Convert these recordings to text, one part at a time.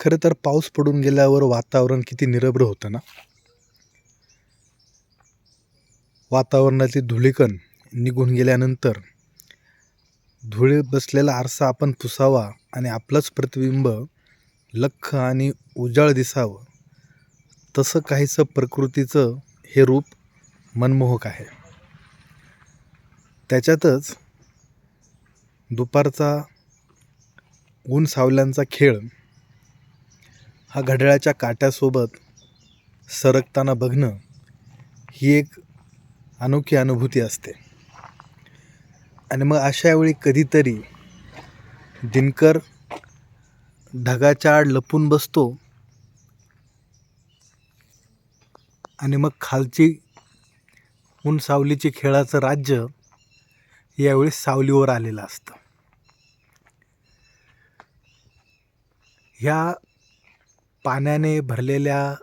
खरं तर पाऊस पडून गेल्यावर वातावरण किती निरभ्र होतं ना? वातावरणातली धुळीकण निघून गेल्यानंतर धुळे बसलेला आरसा आपण पुसावा आणि आपलंच प्रतिबिंब लख्ख आणि उजाळ दिसावं. तसं काहीसं प्रकृतीचं हे रूप मनमोहक आहे. त्याच्यातच दुपारचा ऊन सावल्यांचा खेळ हा घड्याळाच्या काट्यासोबत सरकताना बघणं ही एक अनोखी अनुभूती असते. आणि मग अशा वेळी कधीतरी दिनकर ढगाच्या आड लपून बसतो. आणि मग खालची ऊन सावलीची खेळाचं राज्य यावेळी सावलीवर आलेलं असतं. ह्या पाण्याने भरलेल्या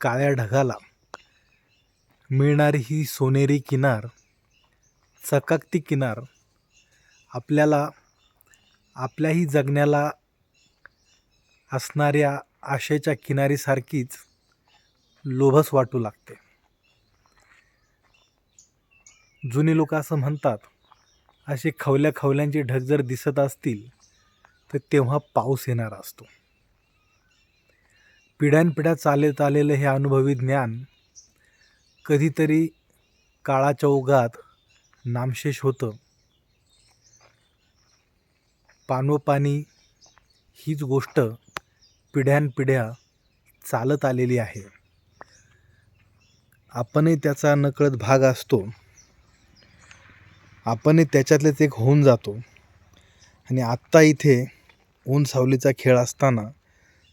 काळ्या ढगाला मिळणारी ही सोनेरी किनार चकाकती किनार आपल्याला आपल्याही जगण्याला असणाऱ्या आशेच्या किनारीसारखीच लोभस वाटू लागते. जुनी लोक असं म्हणतात असे खवल्या खवल्यांचे ढग जर दिसत असतील तर तेव्हा पाऊस येणार असतो. पिढ्यानपिढ्या चालत आलेलं हे अनुभवी ज्ञान कधीतरी काळाच्या ओघात नामशेष होतं. पानोपानी हीच गोष्ट पिढ्यानपिढ्या चालत आलेली आहे. आपणही त्याचा नकळत भाग असतो. आपणही त्याच्यातलेच एक होऊन जातो. आणि आत्ता इथे ऊन सावलीचा खेळ असताना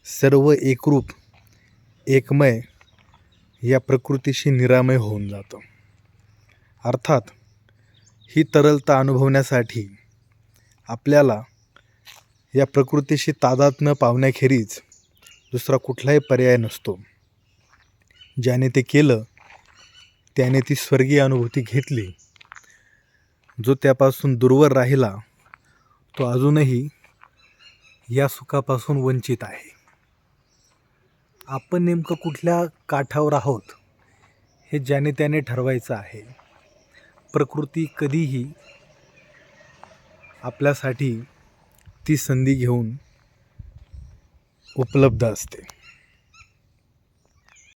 सर्व एकरूप एकमय या प्रकृतीशी निरामय होऊन जातं. अर्थात ही तरलता अनुभवण्यासाठी आपल्याला या प्रकृतीशी तादात न पावण्याखेरीज दुसरा कुठलाही पर्याय नसतो. ज्याने ते केलं त्याने ती स्वर्गीय अनुभूती घेतली. जो त्यापासून दूरवर राहिला तो अजूनही या सुखापासून वंचित आहे. आपण नेमकं कुठल्या काठावर आहोत हे ज्याने त्याने ठरवायचं आहे. प्रकृती कधीही आपल्यासाठी ती संधी घेऊन उपलब्ध असते.